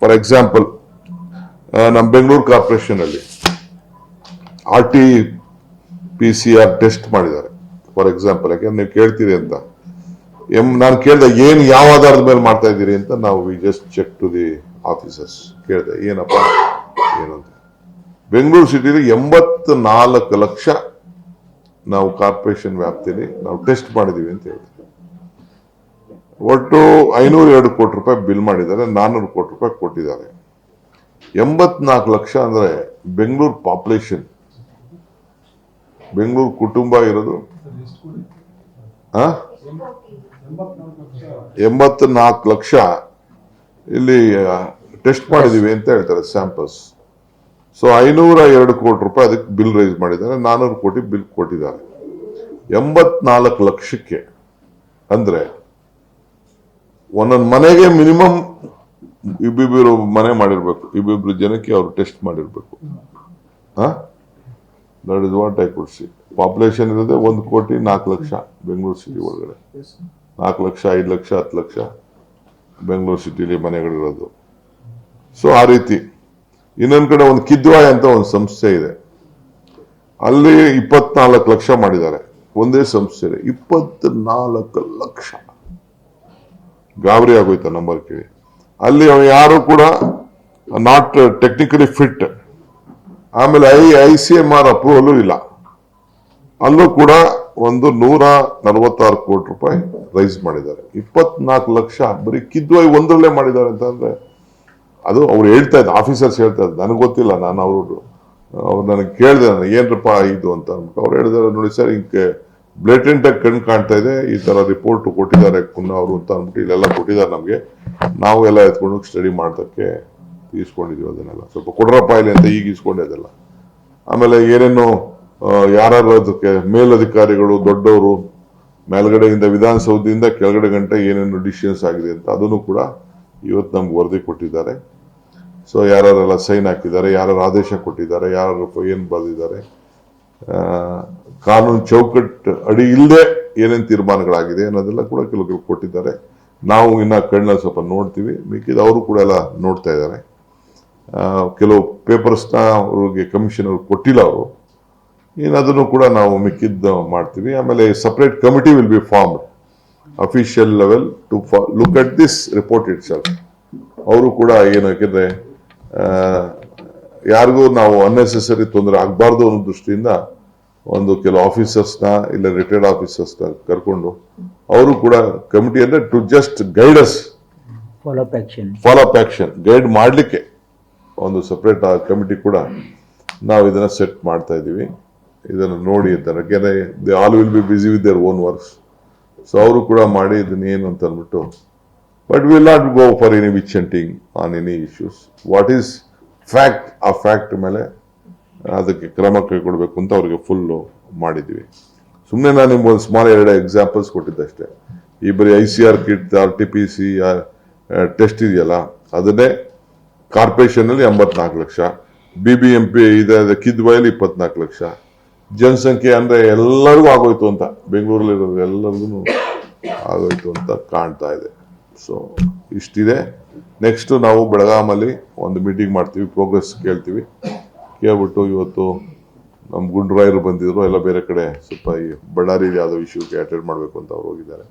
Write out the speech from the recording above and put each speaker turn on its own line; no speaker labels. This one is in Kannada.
ಫಾರ್ ಎಕ್ಸಾಂಪಲ್ ನಮ್ಮ ಬೆಂಗಳೂರು ಕಾರ್ಪೊರೇಷನ್ ಅಲ್ಲಿ R T P C R test ಮಾಡಿದ್ದಾರೆ. ಫಾರ್ ಎಕ್ಸಾಂಪಲ್ ಯಾಕೆಂದ್ರೆ ನೀವು ಕೇಳ್ತೀರಿ ಅಂತ. ಎಂ ನಾನು ಕೇಳಿದೆ, ಏನು ಯಾವ ಆಧಾರದ ಮೇಲೆ ಮಾಡ್ತಾ ಇದ್ದೀರಿ ಅಂತ ನಾವು we just check to the officers ಕೇಳಿದೆ, ಏನಪ್ಪ, ಏನು ಅಂತ. ಬೆಂಗಳೂರು ಸಿಟಿಲಿ ಎಂಬತ್ ನಾಲ್ಕು ಲಕ್ಷ ನಾವು ಕಾರ್ಪೊರೇಷನ್ ವ್ಯಾಪ್ತಿಯಲ್ಲಿ ನಾವು ಟೆಸ್ಟ್ ಮಾಡಿದೀವಿ ಅಂತ ಹೇಳ್ತೀವಿ ಒಟ್ಟು ಐನೂರ ಎರಡು ಕೋಟಿ ರೂಪಾಯಿ ಬಿಲ್ ಮಾಡಿದ್ದಾರೆ ನಾನ್ನೂರು ಕೋಟಿ ರೂಪಾಯಿ ಕೊಟ್ಟಿದ್ದಾರೆ. ಎಂಬತ್ನಾಲ್ಕು ಲಕ್ಷ ಅಂದ್ರೆ ಬೆಂಗಳೂರು ಪಾಪ್ಯುಲೇಷನ್. ಬೆಂಗಳೂರು ಕುಟುಂಬ ಇರೋದು? ಎಂಬತ್ನಾಲ್ಕು ಲಕ್ಷ ಇಲ್ಲಿ ಟೆಸ್ಟ್ ಮಾಡಿದೀವಿ ಅಂತ ಹೇಳ್ತಾರೆ ಸ್ಯಾಂಪಲ್ಸ್. ಸೊ ಐನೂರ ಎರಡು ಕೋಟಿ ರೂಪಾಯಿ ಅದಕ್ಕೆ ಬಿಲ್ ರೈಸ್ ಮಾಡಿದ್ದಾರೆ ನಾನ್ನೂರು ಕೋಟಿ ಬಿಲ್ ಕೊಟ್ಟಿದ್ದಾರೆ. ಎಂಬತ್ನಾಲ್ಕು ಲಕ್ಷಕ್ಕೆ ಅಂದ್ರೆ ಒಂದೊಂದು ಮನೆಗೆ ಮಿನಿಮಮ್ ಇಬ್ಬಿಬ್ಬರು ಮನೆ ಮಾಡಿರ್ಬೇಕು. ಇಬ್ಬಿಬ್ರು ಜನಕ್ಕೆ ಅವ್ರು ಟೆಸ್ಟ್ ಮಾಡಿರ್ಬೇಕು. That is what I could see population ಇರೋದೇ ಒಂದು ಕೋಟಿ ನಾಲ್ಕು ಲಕ್ಷ ಬೆಂಗಳೂರು ಸಿಟಿ ಒಳಗಡೆ. ನಾಲ್ಕು ಲಕ್ಷ, ಐದು ಲಕ್ಷ, ಹತ್ತು ಲಕ್ಷ ಬೆಂಗಳೂರು ಸಿಟಿಲಿ ಮನೆಗಳಿರೋದು. ಸೊ ಆ ರೀತಿ. ಇನ್ನೊಂದು ಕಡೆ ಒಂದು ಕಿದ್ವಾಯ್ ಅಂತ ಒಂದು ಸಂಸ್ಥೆ ಇದೆ. ಅಲ್ಲಿ ಇಪ್ಪತ್ನಾಲ್ಕು ಲಕ್ಷ ಮಾಡಿದ್ದಾರೆ. ಒಂದೇ ಸಂಸ್ಥೆ ಇಪ್ಪತ್ನಾಲ್ಕು ಲಕ್ಷ. ಗಾಬರಿ ಆಗೋಯ್ತು ನಂಬರ್ ಕೇಳಿ ಅಲ್ಲಿ ಅವ ಯಾರು ಕೂಡ ನಾಟ್ ಟೆಕ್ನಿಕಲಿ ಫಿಟ್ ಆಮೇಲೆ I I C M R approval ಇಲ್ಲ. ಅಲ್ಲೂ ಕೂಡ ಒಂದು ನೂರ ನಲವತ್ತಾರು ಕೋಟಿ ರೂಪಾಯಿ ರೈಸ್ ಮಾಡಿದ್ದಾರೆ. ಇಪ್ಪತ್ನಾಲ್ಕು ಲಕ್ಷ ಬರೀ ಕಿದ್ವಾಯಿ ಒಂದರಲ್ಲೇ ಮಾಡಿದ್ದಾರೆ ಅಂತಂದ್ರೆ ಅದು ಅವ್ರು ಹೇಳ್ತಾ ಇದ್ದ ಆಫೀಸರ್ಸ್ ಹೇಳ್ತಾ ಇದ್ದ, ನನಗೆ ಗೊತ್ತಿಲ್ಲ, ನಾನು ಅವರು ಅವ್ರು ನನಗೆ ಕೇಳಿದೆ ನಾನು ಏನ್ರಪ್ಪ ಇದು ಅಂತ ಅಂದ್ಬಿಟ್ಟು ಅವ್ರು ಹೇಳಿದಾರೆ ನೋಡಿ ಸರ್, ಹಿಂಗೆ ಬ್ಲೇಟೆಂಟ್ ಆಗಿ ಕಣ್ ಕಾಣ್ತಾ ಇದೆ. ಈ ತರ ರಿಪೋರ್ಟ್ ಕೊಟ್ಟಿದ್ದಾರೆ ಕುನ್ನ ಅವರು ಅಂತ ಅಂದ್ಬಿಟ್ಟು ಇಲ್ಲೆಲ್ಲ ಕೊಟ್ಟಿದ್ದಾರೆ ನಮಗೆ. ನಾವು ಎಲ್ಲ ಎತ್ಕೊಂಡು ಸ್ಟಡಿ ಮಾಡೋದಕ್ಕೆ ಈಸ್ಕೊಂಡಿದೀವಿ ಅದನ್ನೆಲ್ಲ. ಸ್ವಲ್ಪ ಕೊಡ್ರಪ್ಪ ಇಲ್ಲಿ ಅಂತ ಈಗ ಇಸ್ಕೊಂಡೆ ಅದೆಲ್ಲ. ಆಮೇಲೆ ಏನೇನು ಯಾರು ಅದಕ್ಕೆ ಮೇಲಧಿಕಾರಿಗಳು, ದೊಡ್ಡವರು, ಮೇಲ್ಗಡೆಯಿಂದ ವಿಧಾನಸೌಧದಿಂದ ಕೆಳಗಡೆ ಗಂಟೆ ಏನೇನು ಡಿಸಿಷನ್ಸ್ ಆಗಿದೆ ಅಂತ ಅದನ್ನು ಕೂಡ ಇವತ್ತು ನಮ್ಗೆ ವರದಿ ಕೊಟ್ಟಿದ್ದಾರೆ. ಸೊ ಯಾರೆಲ್ಲ ಸೈನ್ ಹಾಕಿದ್ದಾರೆ ಯಾರು ಆದೇಶ ಕೊಟ್ಟಿದ್ದಾರೆ ಯಾರು ಏನು ಬರೆದಿದ್ದಾರೆ ಕಾನೂನು ಚೌಕಟ್ಟು ಅಡಿ ಇಲ್ಲದೆ ಏನೇನು ತೀರ್ಮಾನಗಳಾಗಿದೆ ಅನ್ನೋದೆಲ್ಲ ಕೂಡ ಕೆಲವು ಕೆಲವು ಕೊಟ್ಟಿದ್ದಾರೆ. ನಾವು ಇನ್ನು ಕಣ್ಣಲ್ಲಿ ಸ್ವಲ್ಪ ನೋಡ್ತೀವಿ. ಮಿಕ್ಕಿದ ಅವರು ಕೂಡ ಎಲ್ಲ ನೋಡ್ತಾ ಇದ್ದಾರೆ. ಕೆಲವು ಪೇಪರ್ಸ್ನ ಅವ್ರಿಗೆ ಕಮಿಷನ್ ಅವ್ರು ಕೊಟ್ಟಿಲ್ಲ ಅವರು. ಅದನ್ನು ಕೂಡ ನಾವು ಮಿಕ್ಕಿದ್ದು ಮಾಡ್ತೀವಿ. ಆಮೇಲೆ separate committee will be formed official level to look at this report itself ಅವರು ಕೂಡ ಏನು ಯಾಕೆಂದರೆ ಯಾರಿಗೂ ನಾವು ಅನ್ನೆಸೆಸರಿ ತೊಂದರೆ ಆಗಬಾರ್ದು ಅನ್ನೋ ದೃಷ್ಟಿಯಿಂದ ಒಂದು ಕೆಲವು ಆಫೀಸರ್ಸ್ನ ಇಲ್ಲ ರಿಟೈರ್ಡ್ ಆಫೀಸರ್ಸ್ನ ಕರ್ಕೊಂಡು ಅವರು ಕೂಡ ಕಮಿಟಿ ಅಂದ್ರೆ to just guides
follow up up action.
Follow up action guide ಮಾಡಲಿಕ್ಕೆ ಒಂದು ಸಪ್ರೇಟ್ ಕಮಿಟಿ ಕೂಡ ನಾವು ಇದನ್ನ ಸೆಟ್ ಮಾಡ್ತಾ ಇದ್ದೀವಿ. ಇದನ್ನು ನೋಡಿ ಅಂತಾರೆ ಯಾಕೆಂದ್ರೆ they all will be busy with their own works so ಅವರು ಕೂಡ ಮಾಡಿ ಇದನ್ನ ಏನು ಅಂತ ಅಂದ್ಬಿಟ್ಟು but will not go for any which on any issues what is fact ಆ ಫ್ಯಾಕ್ಟ್ ಮೇಲೆ ಅದಕ್ಕೆ ಕ್ರಮ ಕೈಗೊಳ್ಬೇಕು ಅಂತ ಅವ್ರಿಗೆ ಫುಲ್ಲು ಮಾಡಿದ್ವಿ. ಸುಮ್ಮನೆ ನಾನು ನಿಮ್ಗೆ ಒಂದು ಸ್ಮಾಲ್ ಎರಡು ಎಕ್ಸಾಂಪಲ್ಸ್ ಕೊಟ್ಟಿದ್ದಷ್ಟೇ. ಈ ಬರೀ I C R kit R T P C test ಇದೆಯಲ್ಲ, ಅದನ್ನೇ ಕಾರ್ಪೊರೇಷನಲ್ಲಿ ಎಂಬತ್ನಾಲ್ಕು lakh B B M P ಇದೆ ಕಿದ್ವಾಯಲ್ಲಿ ಇಪ್ಪತ್ನಾಲ್ಕು ಲಕ್ಷ. ಜನಸಂಖ್ಯೆ ಅಂದರೆ ಎಲ್ಲರಿಗೂ ಆಗೋಯ್ತು ಅಂತ ಬೆಂಗಳೂರಲ್ಲಿರೋರು ಎಲ್ಲರಿಗೂ ಆಗೋಯ್ತು ಅಂತ ಕಾಣ್ತಾ ಇದೆ. ಸೊ ಇಷ್ಟಿದೆ. ನೆಕ್ಸ್ಟ್ ನಾವು ಬೆಳಗಾಮಲ್ಲಿ ಒಂದು ಮೀಟಿಂಗ್ ಮಾಡ್ತೀವಿ ಪ್ರೋಗ್ರೆಸ್ ಕೇಳ್ತೀವಿ. ಹೇಳ್ಬಿಟ್ಟು ಇವತ್ತು ನಮ್ಮ ಗುಂಡ್ರಾಯರು ಬಂದಿದ್ರು, ಎಲ್ಲ ಬೇರೆ ಕಡೆ ಸ್ವಲ್ಪ ಈ ಬಳ್ಳಾರಿ ಯಾವುದೋ ವಿಷಯಕ್ಕೆ ಅಟೆಂಡ್ ಮಾಡಬೇಕು ಅಂತ ಅವ್ರು ಹೋಗಿದ್ದಾರೆ.